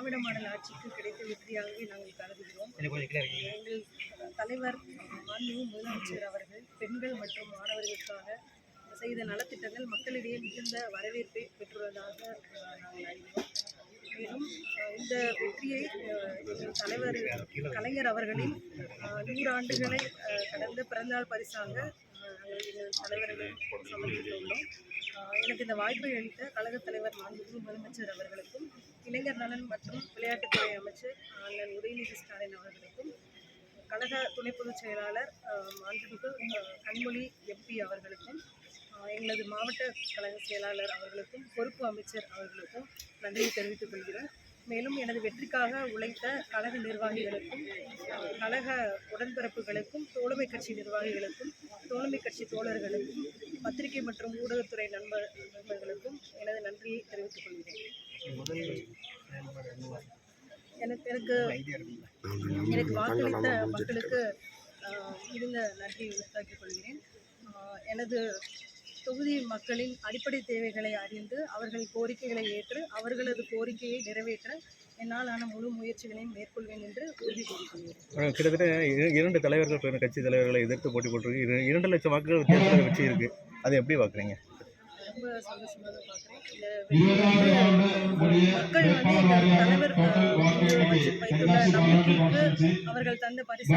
திராவிட model ஆட்சிக்கு கிடைத்த வெற்றியாகவே நாங்கள் கருதுகிறோம். எங்கள் தலைவர் மாண்புமிகு முதலமைச்சர் அவர்கள் பெண்கள் மற்றும் மாணவர்களுக்காக செய்த நலத்திட்டங்கள் மக்களிடையே மிகுந்த வரவேற்பை பெற்றுள்ளதாக நாங்கள் அறிகிறோம். மேலும் இந்த வெற்றியை எங்கள் தலைவர் கலைஞர் அவர்களின் அஹ், நூறு ஆண்டுகளை அஹ், கடந்த பிறந்தநாள் பரிசாக நாங்கள் எங்கள் தலைவரிடம் சமர்ப்பித்துள்ளோம். எனக்கு இந்த வாய்ப்பை அளித்த கழகத் தலைவர் மாண்புமிகு முதலமைச்சர் அவர்களுக்கும் இளைஞர் நலன் மற்றும் விளையாட்டுத்துறை அமைச்சர் அண்ணன் உதயநிதி ஸ்டாலின் அவர்களுக்கும் கழக துணை பொதுச் செயலாளர் மாண்புமிகு கண்மொழி எம்பி அவர்களுக்கும் எங்களது மாவட்ட கழக செயலாளர் அவர்களுக்கும் பொறுப்பு அமைச்சர் அவர்களுக்கும் நன்றியை தெரிவித்துக் கொள்கிறேன். மேலும் எனது வெற்றிக்காக உழைத்த கழக நிர்வாகிகளுக்கும் கழக உடன்பிறப்புகளுக்கும் தோழமை கட்சி நிர்வாகிகளுக்கும் தோழமை கட்சி தோழர்களுக்கும் பத் மற்றும் ஊடகத்துறை நண்பர் நண்பர்களுக்கும் எனது நன்றியை தெரிவித்துக் கொள்கிறேன். எனக்கு எனக்கு எனக்கு வாக்களித்த மக்களுக்கு இருந்த மிகுந்த நன்றியை உருவாக்கிக் கொள்கிறேன். எனது தொகுதி மக்களின் அடிப்படை தேவைகளை அறிந்து அவர்கள் கோரிக்கைகளை ஏற்று அவர்களது கோரிக்கையை நிறைவேற்ற என்னால் ஆன முழு முயற்சிகளையும் மேற்கொள்வேன் என்று உறுதி கூறிக்கொள்கிறேன் கிட்டத்தட்ட இரு- இரண்டு தலைவர்கள் கட்சி தலைவர்களை எதிர்த்து போட்டி போட்டிருக்கு இரண்டு லட்சம் வாக்குகள் வித்தியாசத்தில் வெற்றி இருக்கு அதை எப்படி பார்க்குறீங்க ரொம்ப சந்தோஷமாக பார்க்குறேன் மக்கள் வந்து தலைவர் அவர்கள் தந்த பரிசு.